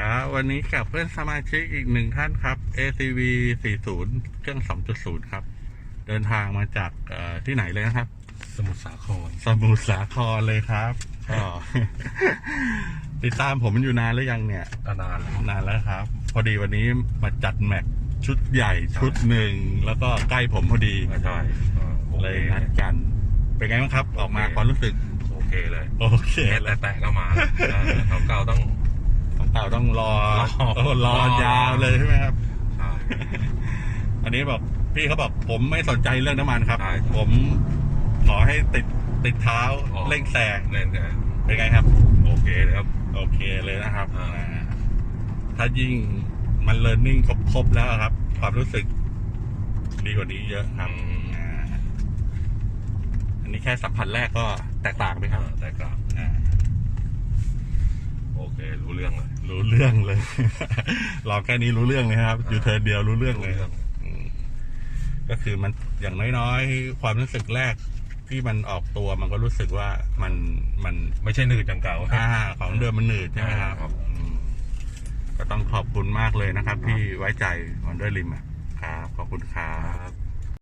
ครับวันนี้กับเพื่อนสมาชิกอีกหนึ่งท่านครับ ACV 40 เครื่อง 2.0 ครับ เดินทางมาจากเอ่อที่ไหนเลยนะครับ สมุทรสาคร สมุทรสาครเลยครับก็ติดตามผมอยู่นานหรือยังเนี่ยนานแล้วนานแล้วครับ พอดีวันนี้มาจัดแม็กชุดใหญ่ชุดหนึ่งแล้วก็ใกล้ผมพอดีไม่ใช่อ่าโอเลเคยนัดกัน เป็นไงบ้างครับ ออกมาความรู้สึกโอเคเลย โอเคแค่เลยแตะๆก็มาเขาเก่าต้องของ เต่าต้องรอรอโอ้รอยาวเลยใช่ไหมครับ ใช่ อันนี้บอกพี่เขาบอกผมไม่สนใจเรื่องน้ำมันครับ ใช่ ผมขอให้ติดติดเท้าเร่งแซงเล่นกันเป็นไงครับ โอเคเลยครับ โอเคเลยนะครับอ่า อ่าถ้ายิ่งมันเ e ิร์น i ิ่งครบ ๆ แล้วครับ ความรู้สึกดีกว่านี้เยอะครับอ่าอันนี้แค่สัมผัสแรกก็แตกต่างไหมครับ อ่าแต่กลับ อ่า โอเครู้เรื่องเลยรู้เรื่องเลยลองแค่นี้รู้เรื่องเลยครับอ่าอยู่เทิร์นเดียวรู้เรื่องรู้เลย เรื่องอืมก็คือมันอย่างน้อยๆ ความรู้สึกแรกที่มันออกตัวมันก็รู้สึกว่ามันมันไม่ใช่หนืดอย่างเก่า อ่าของเดิมมันหนืดใช่ไหมครับครับ อืมก็ต้องขอบคุณมากเลยนะครับ ที่ไว้ใจมันด้วยริมอะครับขอบคุณครับ